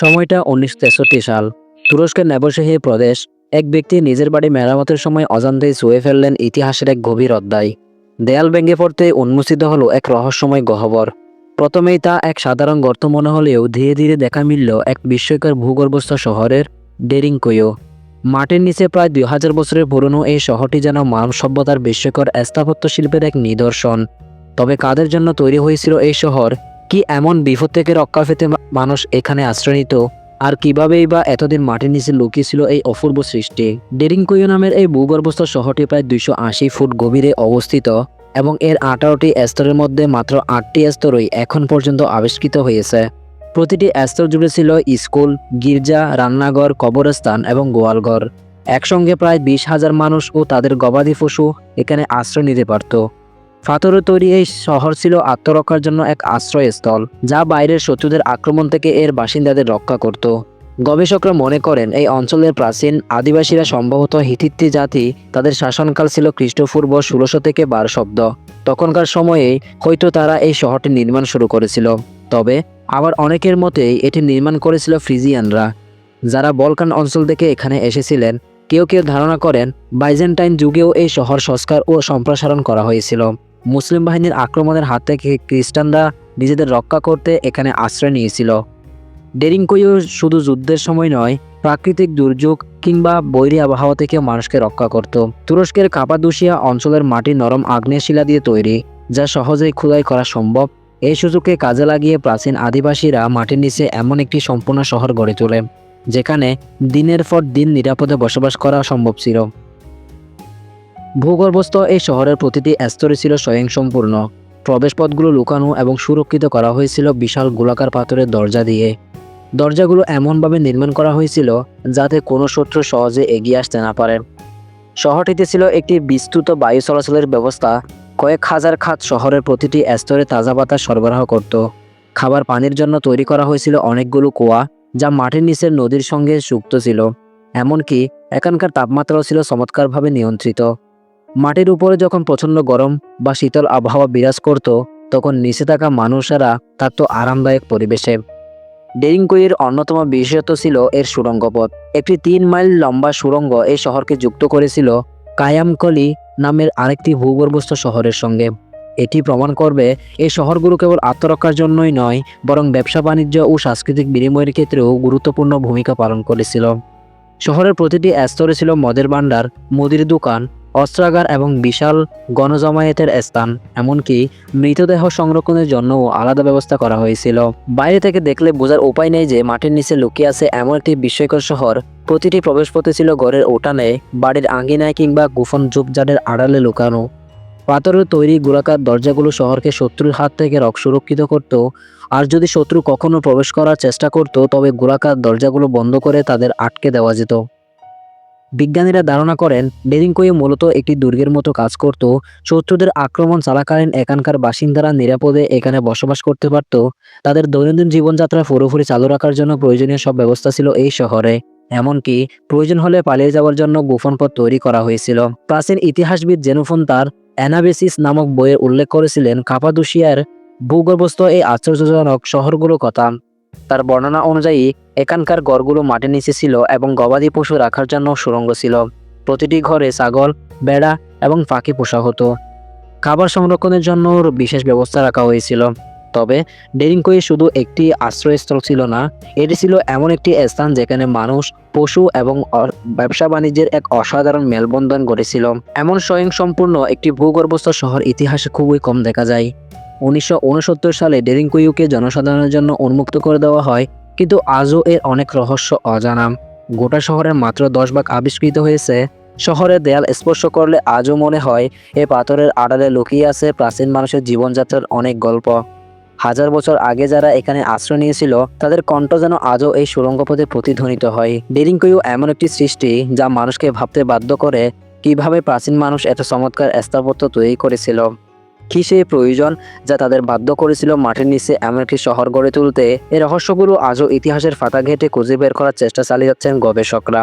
সময়টা উনিশশো তেষট্টি সাল। তুরস্কের নেবশাহী প্রদেশ, এক ব্যক্তি নিজের বাড়ি মেরামতের সময় অজান্তেই ছুঁয়ে ফেললেন ইতিহাসের এক গভীর অধ্যায়। দেয়াল ভেঙে পড়তে উন্মোচিত হলো এক রহস্যময় গহ্বর। প্রথমেই তা এক সাধারণ গর্ত মনে হলেও ধীরে ধীরে দেখা মিলল এক বিস্ময়কর ভূগর্ভস্থ শহরের ডেরিংকোয়ো। মাটির নিচে প্রায় দুই হাজার বছরের পুরনো এই শহরটি যেন মানব সভ্যতার বিস্ময়কর স্থাপত্য শিল্পের এক নিদর্শন। তবে কাদের জন্য তৈরি হয়েছিল এই শহর? কি এমন বিপদ থেকে রক্ষা পেতে মানুষ এখানে আশ্রয় নিত আর কিভাবেই বা এতদিন মাটির নিচে লুকিয়েছিল এই অপূর্ব সৃষ্টি? ডেরিংকোয়ো নামের এই ভূগর্ভস্থ শহরটি প্রায় দুইশো আশি ফুট গভীরে অবস্থিত এবং এর আঠারোটি স্তরের মধ্যে মাত্র আটটি স্তরই এখন পর্যন্ত আবিষ্কৃত হয়েছে। প্রতিটি স্তর জুড়ে ছিল স্কুল, গির্জা, রান্নাঘর, কবরস্থান এবং গোয়ালঘর। একসঙ্গে প্রায় বিশ হাজার মানুষ ও তাদের গবাদি পশু এখানে আশ্রয় নিতে পারত। পাথরের তৈরি এই শহর ছিল আত্মরক্ষার জন্য এক আশ্রয়স্থল, যা বাইরের শত্রুদের আক্রমণ থেকে এর বাসিন্দাদের রক্ষা করত। গবেষকরা মনে করেন, এই অঞ্চলের প্রাচীন আদিবাসীরা সম্ভবত হিথিত্তি জাতি, তাদের শাসনকাল ছিল খ্রিস্টপূর্ব ষোলোশো থেকে বারো শব্দ। তখনকার সময়ে হয়তো তারা এই শহরটি নির্মাণ শুরু করেছিল। তবে, আবার অনেকের মতেই এটি নির্মাণ করেছিল ফ্রিজিয়ানরা। যারা বলকান অঞ্চল থেকে এখানে এসেছিলেন, কেউ কেউ ধারণা করেন, বাইজেন্টাইন যুগেও এই শহর সংস্কার ও সম্প্রসারণ করা হয়েছিল। মুসলিম বাহিনীর আক্রমণের হাত থেকে খ্রিস্টানরা নিজেদের রক্ষা করতে এখানে আশ্রয় নিয়েছিল। ডেরিংকোয়ো শুধু যুদ্ধের সময় নয়, প্রাকৃতিক দুর্যোগ কিংবা বৈরী আবহাওয়া থেকে মানুষকে রক্ষা করত। তুরস্কের কাপাদুশিয়া অঞ্চলের মাটি নরম আগ্নেয় শিলা দিয়ে তৈরি, যা সহজেই খোদাই করা সম্ভব। এই সুযোগকে কাজে লাগিয়ে প্রাচীন আদিবাসীরা মাটির নিচে এমন একটি সম্পূর্ণ শহর গড়ে তোলে, যেখানে দিনের পর দিন নিরাপদে বসবাস করা সম্ভব ছিল। ভূগর্ভস্থ এই শহরের প্রতিটি স্তরে ছিল স্বয়ংসম্পূর্ণ। প্রবেশপথগুলো লুকানো এবং সুরক্ষিত করা হয়েছিল বিশাল গোলাকার পাথরের দরজা দিয়ে। দরজাগুলো এমনভাবে নির্মাণ করা হয়েছিল যাতে কোনো শত্রু সহজে এগিয়ে আসতে না পারে। শহরটিতে ছিল একটি বিস্তৃত বায়ু চলাচলের ব্যবস্থা। কয়েক হাজার খাত শহরের প্রতিটি স্তরে তাজা বাতাস সরবরাহ করত। খাবার পানির জন্য তৈরি করা হয়েছিল অনেকগুলো কুয়া, যা মাটির নিচের নদীর সঙ্গে যুক্ত ছিল। এমনকি এখানকার তাপমাত্রাও ছিল চমৎকারভাবে নিয়ন্ত্রিত। মাটির উপরে যখন প্রচণ্ড গরম বা শীতল আবহাওয়া বিরাজ করত, তখন নিচে থাকা মানুষেরা থাকতো আরামদায়ক পরিবেশে। ডেরিংকোয়ের অন্যতম বিশেষত্ব ছিল এর সুড়ঙ্গ পথ। একটি তিন মাইল লম্বা সুড়ঙ্গ এই শহরকে যুক্ত করেছিল কায়ামকলি নামের আরেকটি ভূগর্ভস্থ শহরের সঙ্গে। এটি প্রমাণ করবে এই শহরগুলো কেবল আত্মরক্ষার জন্যই নয়, বরং ব্যবসা, বাণিজ্য ও সাংস্কৃতিক বিনিময়ের ক্ষেত্রেও গুরুত্বপূর্ণ ভূমিকা পালন করেছিল। শহরের প্রতিটি স্তরে ছিল মদের ভাণ্ডার, মুদির দোকান অস্ত্রাগার এবং বিশাল গণজমায়েতের স্থান, এমনকি মৃতদেহ সংরক্ষণের জন্যও আলাদা ব্যবস্থা করা হয়েছিল। বাইরে থেকে দেখলে বোঝার উপায় নেই যে মাটির নিচে লুকিয়ে আছে এমন একটি বিস্ময়কর শহর। প্রতিটি প্রবেশপথে ছিল ঘরের উঠানে, বাড়ির আঙ্গিনায় কিংবা গোপন ঝোপঝাড়ের আড়ালে লুকানো। পাথরের তৈরি গোলাকার দরজাগুলো শহরকে শত্রুর হাত থেকে রক সুরক্ষিত করত। আর যদি শত্রু কখনো প্রবেশ করার চেষ্টা করত, তবে গোলাকার দরজাগুলো বন্ধ করে তাদের আটকে দেওয়া যেত। বিজ্ঞানীরা ধারণা করেন ডেরিংকোয়ে মূলত একটি দুর্গের মতো কাজ করত। শত্রুদের আক্রমণ চলাকালীন এখানকার বাসিন্দারা নিরাপদে এখানে বসবাস করতে পারত। তাদের দৈনন্দিন জীবনযাত্রা পুরোপুরি চালু রাখার জন্য প্রয়োজনীয় সব ব্যবস্থা ছিল এই শহরে। এমনকি প্রয়োজন হলে পালিয়ে যাওয়ার জন্য গোপন পথ তৈরি করা হয়েছিল। প্রাচীন ইতিহাসবিদ জেনোফোন তার অ্যানাবেসিস নামক বইয়ে উল্লেখ করেছিলেন, কাপাদুশিয়ার ভূগর্ভস্থ এই আশ্চর্যজনক শহরগুলোর কথা। তার বর্ণনা অনুযায়ী, এখানকার গড়গুলো মাটির নিচে ছিল এবং গবাদি পশু রাখার জন্য সুড়ঙ্গ ছিল। প্রতিটি ঘরে ছাগল বেড়া এবং পাখি পোষা হতো। খাবার সংরক্ষণের জন্য বিশেষ ব্যবস্থা রাখা হয়েছিল। তবে ডেরিংকোয়ে শুধু একটি আশ্রয়স্থল ছিল না, এটি ছিল এমন একটি স্থান যেখানে মানুষ, পশু এবং ব্যবসা বাণিজ্যের এক অসাধারণ মেলবন্ধন ঘটেছিল এমন স্বয়ংসম্পূর্ণ একটি ভূগর্ভস্থ শহর ইতিহাসে খুবই কম দেখা যায়। উনিশশো উনসত্তর সালে ডেরিংকুইউকে জনসাধারণের জন্য উন্মুক্ত করে দেওয়া হয়, কিন্তু আজও এর অনেক রহস্য অজানা। গোটা শহরের মাত্র দশ ভাগ আবিষ্কৃত হয়েছে। শহরের দেয়াল স্পর্শ করলে আজও মনে হয়, এ পাথরের আড়ালে লুকিয়ে আছে প্রাচীন মানুষের জীবনযাত্রার অনেক গল্প। হাজার বছর আগে যারা এখানে আশ্রয় নিয়েছিল, তাদের কণ্ঠ যেন আজও এই সুড়ঙ্গ পথে প্রতিধ্বনিত হয়। ডেরিংকুইউ এমন একটি সৃষ্টি, যা মানুষকে ভাবতে বাধ্য করে কীভাবে প্রাচীন মানুষ এত চমৎকার স্থাপত্য তৈরি করেছিল। কি সেই প্রয়োজন যা তাদের বাধ্য করেছিল মাঠের নিচে এমন একটি শহর গড়ে তুলতে? এই রহস্যগুলো আজও ইতিহাসের ফাঁকা ঘেটে খুঁজে বের করার চেষ্টা চালিয়ে যাচ্ছেন গবেষকরা।